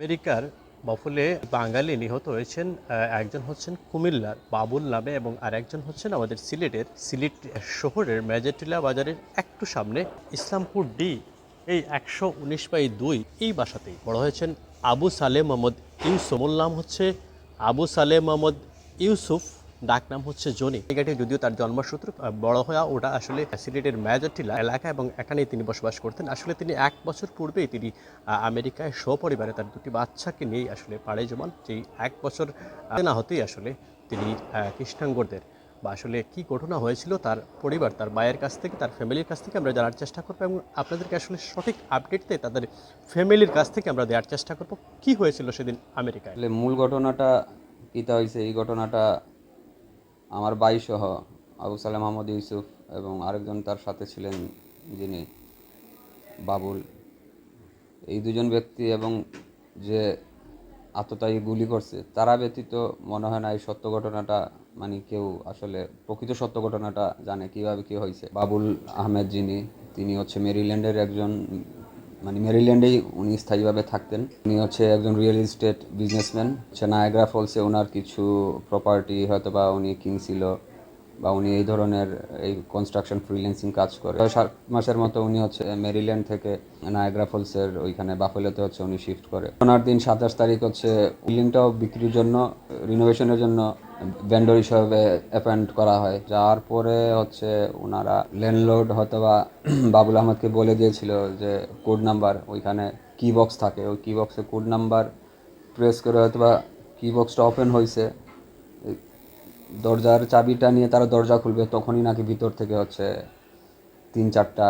আমেরিকার বফলে বাঙালি নিহত হয়েছেন একজন হচ্ছেন কুমিল্লার বাবুল নামে এবং আরেকজন হচ্ছেন আমাদের সিলেটের সিলেট শহরের মেজেটিলা বাজারের একটু সামনে ইসলামপুর ডি এই একশো উনিশ বাই দুই, এই বাসাতেই বড় হয়েছেন আবু সালে মোহাম্মদ ইউসুফ। নাম হচ্ছে আবু সালে মোহাম্মদ ইউসুফ। ডাক নাম হচ্ছে জনি। জায়গাটি যদিও তার জন্মসূত্র বড় হওয়া ওটা আসলে সিলেটের মেজরটিলা এলাকা এবং এখানেই তিনি বসবাস করতেন। আসলে তিনি এক বছর পূর্বেই তিনি আমেরিকায় সপরিবারে তার দুটি বাচ্চাকে নিয়েই আসলে পাড়ে জমান। যেই এক বছর না হতেই আসলে তিনি কৃষ্ণাঙ্গদের বা আসলে কি ঘটনা হয়েছিল তার পরিবার, তার মায়ের কাছ থেকে, তার ফ্যামিলির কাছ থেকে আমরা জানার চেষ্টা করব এবং আপনাদেরকে আসলে সঠিক আপডেট দিয়ে তাদের ফ্যামিলির কাছ থেকে আমরা দেওয়ার চেষ্টা করব। কি হয়েছিল সেদিন আমেরিকায়? মূল ঘটনাটা কীটা হয়েছে এই ঘটনাটা আমার ভাই সহ আবু সালেম মোহাম্মদ ইউসুফ এবং আরেকজন তার সাথে ছিলেন যিনি বাবুল। এই দুজন ব্যক্তি এবং যে আততায়ী গুলি করছে, তারা ব্যতীত মনে হয় না এই সত্য ঘটনাটা মানে কেউ আসলে প্রকৃত সত্য ঘটনাটা জানে কীভাবে কি হয়েছে। বাবুল আহমেদ যিনি, তিনি হচ্ছে মেরিল্যান্ডের একজন মানে মেরিল্যান্ডেই উনি স্থায়ীভাবে থাকতেন। উনি হচ্ছে একজন রিয়েল এস্টেট বিজনেসম্যান। হচ্ছে নায়াগ্রা ফলসে ওনার কিছু প্রপার্টি হয়তো বা উনি কিনছিল বা উনি এই ধরনের এই কনস্ট্রাকশন ফ্রিল্যান্সিং কাজ করে। সাত মাসের মতো উনি হচ্ছে মেরিল্যান্ড থেকে নায়াগ্রা ফলসের ওইখানে বাফেলোতে হচ্ছে উনি শিফট করে। ওনার দিন সাতাশ তারিখ হচ্ছে বিল্ডিংটাও বিক্রির জন্য রিনোভেশনের জন্য ভেন্ডর হিসাবে অ্যাপয়েন্ট করা হয়। যাওয়ার পরে হচ্ছে ওনারা ল্যান্ডলোড হয়তো বা বাবুল আহমদকে বলে দিয়েছিল যে কোড নাম্বার ওইখানে কি বক্স থাকে। ওই কি বক্সে কোড নাম্বার প্রেস করে হয়তো বা কি বক্সটা ওপেন হয়েছে দরজার চাবিটা নিয়ে তারা দরজা খুলবে, তখনই নাকি ভিতর থেকে হচ্ছে তিন চারটা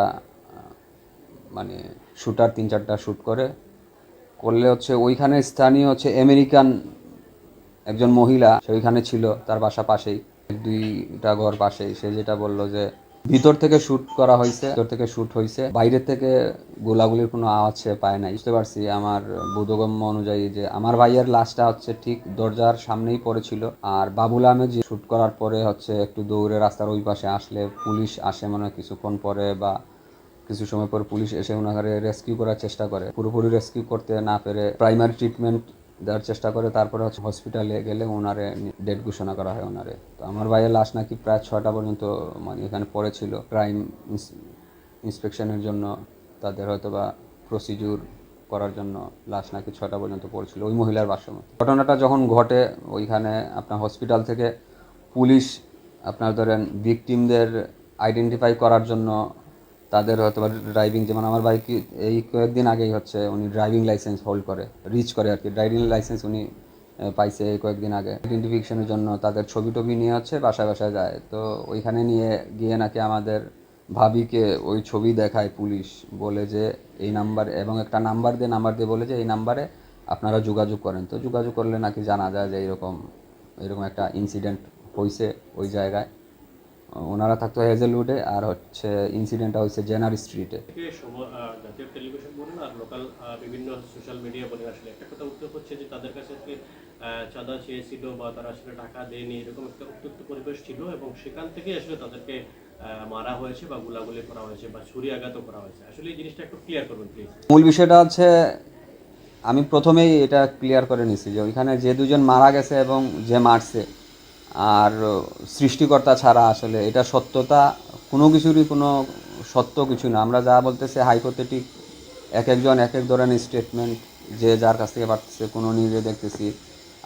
মানে শুটার তিন চারটা শ্যুট করে। করলে হচ্ছে ওইখানে স্থানীয় হচ্ছে আমেরিকান একজন মহিলা সে ওইখানে ছিল, তার বাসা পাশেই। দুইটা ঘর পাশেই। সে যেটা বলল যে, ভিতর থেকে শ্যুট করা হয়েছে ভিতর থেকে শ্যুট হয়েছে বাইরের থেকে গোলাগুলির কোনো আওয়াজ সে পায় নাই। বুঝতে পারছি আমার বোধগম্য অনুযায়ী যে, আমার ভাইয়ের লাশটা হচ্ছে ঠিক দরজার সামনেই পড়েছিল। আর বাবুল আহমেদ যে শ্যুট করার পরে হচ্ছে একটু দৌড়ে রাস্তার ওই পাশে আসলে পুলিশ আসে মনে কিছুক্ষণ পরে বা কিছু সময় পর পুলিশ এসে ওনাকে রেস্কিউ করার চেষ্টা করে। পুরোপুরি রেস্কিউ করতে না পেরে প্রাইমারি ট্রিটমেন্ট দেওয়ার চেষ্টা করে, তারপরে হচ্ছে হসপিটালে গেলে ওনারে ডেট ঘোষণা করা হয় ওনারে। তো আমার ভাইয়ের লাশ নাকি প্রায় ছটা পর্যন্ত মানে এখানে পড়েছিল। ক্রাইম ইন্সপেকশনের জন্য তাদের হয়তো বা প্রসিডিউর করার জন্য লাশ নাকি ছটা পর্যন্ত পড়েছিল ওই মহিলার বাসম ঘটনাটা যখন ঘটে, ওইখানে আপনার হসপিটাল থেকে পুলিশ আপনার ধরেন ভিকটিমদের আইডেন্টিফাই করার জন্য তাদের হয়তো ড্রাইভিং যেমন আমার বাইক এই কয়েকদিন আগেই হচ্ছে উনি ড্রাইভিং লাইসেন্স হোল্ড করে রিচ করে আর কি। ড্রাইভিং লাইসেন্স উনি পাইছে এই কয়েকদিন আগে। আইডেন্টিফিকেশনের জন্য তাদের ছবি টবি নিয়ে হচ্ছে বাসায় বাসায় যায়। তো ওইখানে নিয়ে গিয়ে নাকি আমাদের ভাবিকে ওই ছবি দেখায় পুলিশ, বলে যে এই নাম্বার এবং একটা নাম্বার দিয়ে নাম্বার দিয়ে বলে যে এই নাম্বারে আপনারা যোগাযোগ করেন। তো যোগাযোগ করলে নাকি জানা যায় যে এরকম এরকম একটা ইনসিডেন্ট হয়েছে ওই জায়গায়। ওনারা থাকতো হেজেলউডে আর হচ্ছে ইনসিডেন্টটা হয়েছে জেনার স্ট্রিটে জাতীয় টেলিভিশন বলুন আর লোকাল বিভিন্ন সোশ্যাল মিডিয়া বলে আসলে একটা কথা উত্তর হচ্ছে যে তাদের কাছে চাঁদা চেয়েছিল বা তারা আসলে টাকা দেয়নি এরকম একটা উত্তপ্ত পরিবেশ ছিল এবং সেখান থেকে আসলে তাদেরকে মারা হয়েছে বা গুলাগুলি করা হয়েছে বা ছুরি আঘাতও করা হয়েছে। আসলে এই জিনিসটা একটু ক্লিয়ার করবেন প্লিজ মূল বিষয়টা হচ্ছে আমি প্রথমেই এটা ক্লিয়ার করে নিছি যে ওইখানে যে দুজন মারা গেছে এবং যে মারছে আর সৃষ্টিকর্তা ছাড়া আসলে এটা সত্যতা, কোনো কিছুরই কোনো সত্য কিছু না। আমরা যা বলতেছি হাইপোথেটিক এক একজন এক এক ধরনের স্টেটমেন্ট যে যার কাছ থেকে পারতেছে, কোনো নিউজে দেখতেছি,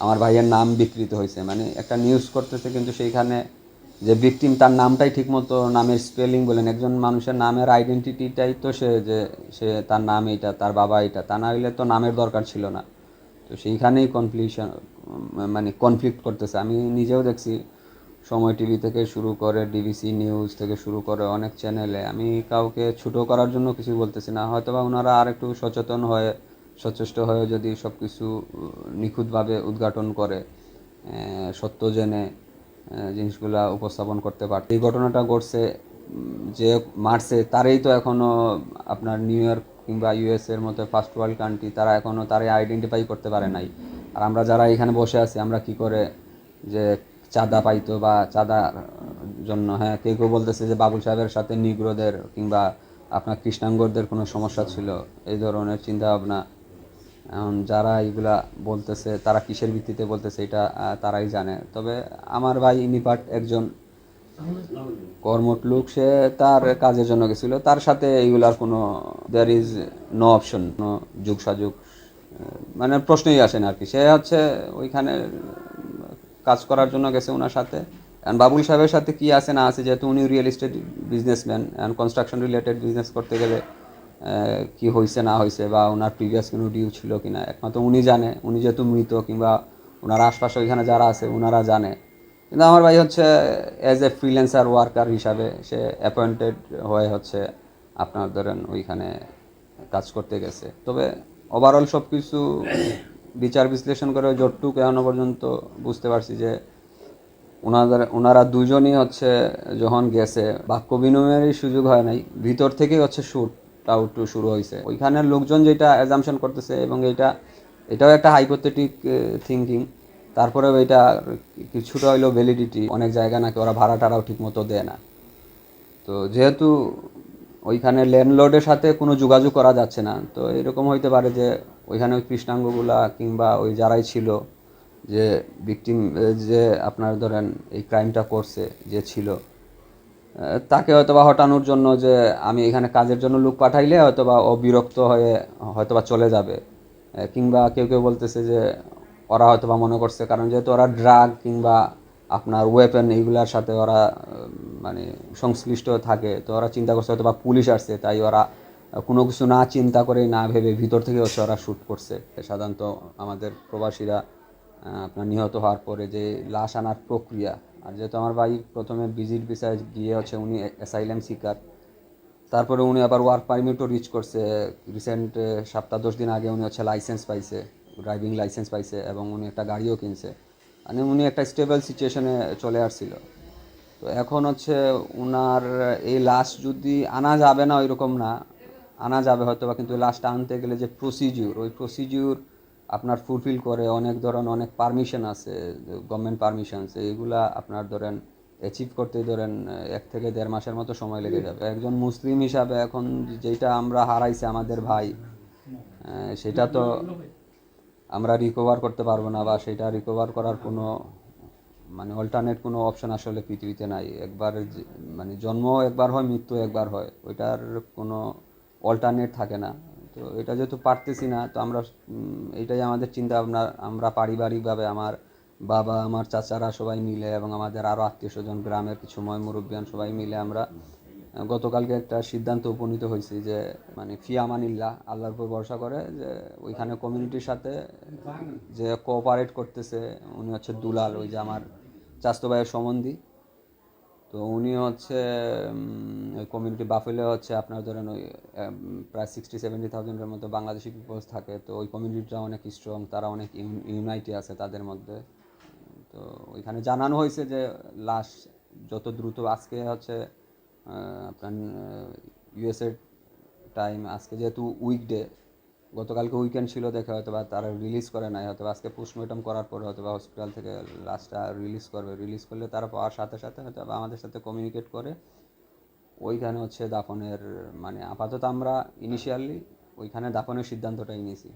আমার ভাইয়ের নাম বিকৃত হয়েছে। মানে একটা নিউজ করতেছে কিন্তু সেইখানে যে ভিকটিম তার নামটাই ঠিকমতো নামের স্পেলিং বলেন একজন মানুষের নামের আইডেন্টিটিটাই তো সে যে, সে তার নাম এইটা, তার বাবা এইটা, তা না হইলে তো নামের দরকার ছিল না। তো সেইখানেই কনফ্লিকশন মানে কনফ্লিক্ট করতেছে। আমি নিজেও দেখছি, সময় টিভি থেকে শুরু করে ডিবিসি নিউজ থেকে শুরু করে অনেক চ্যানেলে আমি কাউকে ছোটো করার জন্য কিছু বলতেছি না। হয়তো বা ওনারা আর একটু সচেতন হয়ে, সচেষ্ট হয়ে যদি সব কিছু নিখুঁতভাবে উদ্ঘাটন করে সত্য জেনে জিনিসগুলা উপস্থাপন করতে পারে এই ঘটনাটা ঘটছে যে মারছে তারই তো এখনও আপনার নিউ ইয়র্ক কিংবা ইউএস এর মতো ফার্স্ট ওয়ার্ল্ড কান্ট্রি তারা এখনও তারাই আইডেন্টিফাই করতে পারে নাই। আর আমরা যারা এখানে বসে আছি, আমরা কি করে যে চাঁদা পাইতো বা চাঁদার জন্য হ্যাঁ কেউ কেউ বলতেছে যে বাবুল সাহেবের সাথে নিগ্রোদের কিংবা আপনার কৃষ্ণাঙ্গদের কোনো সমস্যা ছিল, এই ধরনের চিন্তা ভাবনা এখন যারা এইগুলা বলতেছে, তারা কিসের ভিত্তিতে বলতেছে, এটা তারাই জানে। তবে আমার ভাই নিপাট একজন কর্মট লোক, সে তার কাজের জন্য গেছিল। তার সাথে এইগুলার কোনো there is no option no যুগ সাযুগ মানে প্রশ্নই আসে না আর কি সে হচ্ছে ওইখানে কাজ করার জন্য গেছে ওনার সাথে। And বাবুল সাহেবের সাথে কি আছে না আছে, যেহেতু উনি real estate businessman and construction related business করতে গেলে কি হয়েছে না হয়েছে বা ওনার প্রিভিয়াস কোনো ডিউ ছিল কি না একমাত্র উনি জানে। উনি যেহেতু মৃত কিংবা ওনার আশপাশে ওইখানে যারা আছে ওনারা জানে। কিন্তু আমার ভাই হচ্ছে অ্যাজ এ ফ্রিল্যান্সার ওয়ার্কার হিসাবে সে অ্যাপয়েন্টেড হয়ে হচ্ছে আপনার ধরেন ওইখানে কাজ করতে গেছে। তবে ওভারঅল সব কিছু বিচার বিশ্লেষণ করে যতটুকু এখনও পর্যন্ত বুঝতে পারছি যে ওনাদের, ওনারা দুজনই হচ্ছে যখন গেছে, বাক্য বিনিময়েরই সুযোগ হয় নাই, ভিতর থেকেই হচ্ছে শুট আউট শুরু হয়েছে ওইখানের লোকজন যেটা অ্যাজামশন করতেছে এবং এটা, এটাও একটা হাইপোথেটিক থিঙ্কিং তারপরেও এটা কিছুটা হইলেও ভ্যালিডিটি অনেক জায়গা নাকি ওরা ভাড়া টাড়াও ঠিক মতো দেয় না। তো যেহেতু ওইখানে ল্যান্ডলর্ডের সাথে কোনো যোগাযোগ করা যাচ্ছে না, তো এরকম হইতে পারে যে ওইখানে ওই কৃষ্ণাঙ্গগুলা কিংবা ওই যারাই ছিল যে ভিকটিম যে আপনার ধরেন এই ক্রাইমটা করছে, যে ছিল তাকে হয়তোবা হটানোর জন্য যে আমি এখানে কাজের জন্য লোক পাঠাইলে হয়তোবা ও বিরক্ত হয়ে হয়তোবা চলে যাবে। কিংবা কেউ কেউ বলতেছে যে ওরা হয়তো বা মনে করছে, কারণ যেহেতু ওরা ড্রাগ কিংবা আপনার ওয়েপেন এইগুলার সাথে ওরা মানে সংশ্লিষ্ট থাকে, তো ওরা চিন্তা করছে হয়তো বা পুলিশ আসছে, তাই ওরা কোনো কিছু না চিন্তা করে না ভেবে ভিতর থেকে হচ্ছে ওরা শ্যুট করছে। সাধারণত আমাদের প্রবাসীরা আপনার নিহত হওয়ার পরে যে লাশ আনার প্রক্রিয়া, আর যেহেতু আমার ভাই প্রথমে ভিজিট ভিসায় গিয়ে হচ্ছে উনি অ্যাসাইলেম শিকার, তারপরে উনি আবার ওয়ার্ক পারমিটও রিচ করছে রিসেন্ট সপ্তাহ দশ দিন আগে উনি হচ্ছে লাইসেন্স পাইছে। ড্রাইভিং লাইসেন্স পাইছে এবং উনি একটা গাড়িও কিনছে। মানে উনি একটা স্টেবল সিচুয়েশনে চলে আসছিল। তো এখন হচ্ছে উনার এই লাশ যদি আনা যাবে না ওইরকম না, আনা যাবে হয়তো বা কিন্তু ওই লাশটা আনতে গেলে যে প্রসিজিউর ওই প্রসিজিউর আপনার ফুলফিল করে অনেক ধরনের অনেক পারমিশন আছে গভর্নমেন্ট পারমিশন আছে এইগুলা আপনার ধরেন অ্যাচিভ করতে ধরেন, এক থেকে দেড় মাসের মতো সময় লেগে যাবে। একজন মুসলিম হিসাবে এখন যেটা আমরা হারাইছি আমাদের ভাই সেটা তো আমরা রিকভার করতে পারব না বা সেটা রিকভার করার কোনো মানে অল্টারনেট কোনো অপশন আসলে পৃথিবীতে নাই। একবার মানে জন্ম একবার হয়, মৃত্যু একবার হয়, ওইটার কোনো অল্টারনেট থাকে না। তো এটা যেহেতু পারতেছি না, তো আমরা এটাই আমাদের চিন্তা ভাবনা। আমরা পারিবারিকভাবে আমার বাবা, আমার চাচারা সবাই মিলে এবং আমাদের আরও আত্মীয় স্বজন, গ্রামের কিছু ময় মুরব্বিয়ান সবাই মিলে আমরা গতকালকে একটা সিদ্ধান্ত উপনীত হয়েছি যে মানে ফিয়ামানিল্লাহ আল্লাহর উপর ভরসা করে যে, ওইখানে কমিউনিটির সাথে যে কোঅপারেট করতেছে, উনি হচ্ছে দুলাল, ওই যে আমার চাস্তো ভাইয়ের সম্বন্ধী। তো উনি হচ্ছে ওই কমিউনিটি বাফেলে হচ্ছে আপনার ধরেন ওই প্রায় সিক্সটি সেভেন্টি থাউজেন্ডের মতো বাংলাদেশি পিপলস থাকে। তো ওই কমিউনিটিটা অনেক স্ট্রং তারা অনেক ইউনাইটি আছে তাদের মধ্যে। তো ওইখানে জানানো হয়েছে যে, লাশ যত দ্রুত আজকে হচ্ছে আপনার ইউএসএর টাইম আজকে যেহেতু উইকডে গতকালকে উইকেন্ড ছিল, দেখে হয়তো বা তারা রিলিজ করে নাই হয়তো আজকে পোস্টমর্টম করার পরে হয়তো বা হসপিটাল থেকে লাস্টটা রিলিজ করবে। রিলিজ করলে তারা পাওয়ার সাথে সাথে হয়তো বা আমাদের সাথে কমিউনিকেট করে। ওইখানে হচ্ছে দাফনের মানে আপাতত আমরা ইনিশিয়ালি ওইখানে দাফনের সিদ্ধান্তটাই নিয়েছি।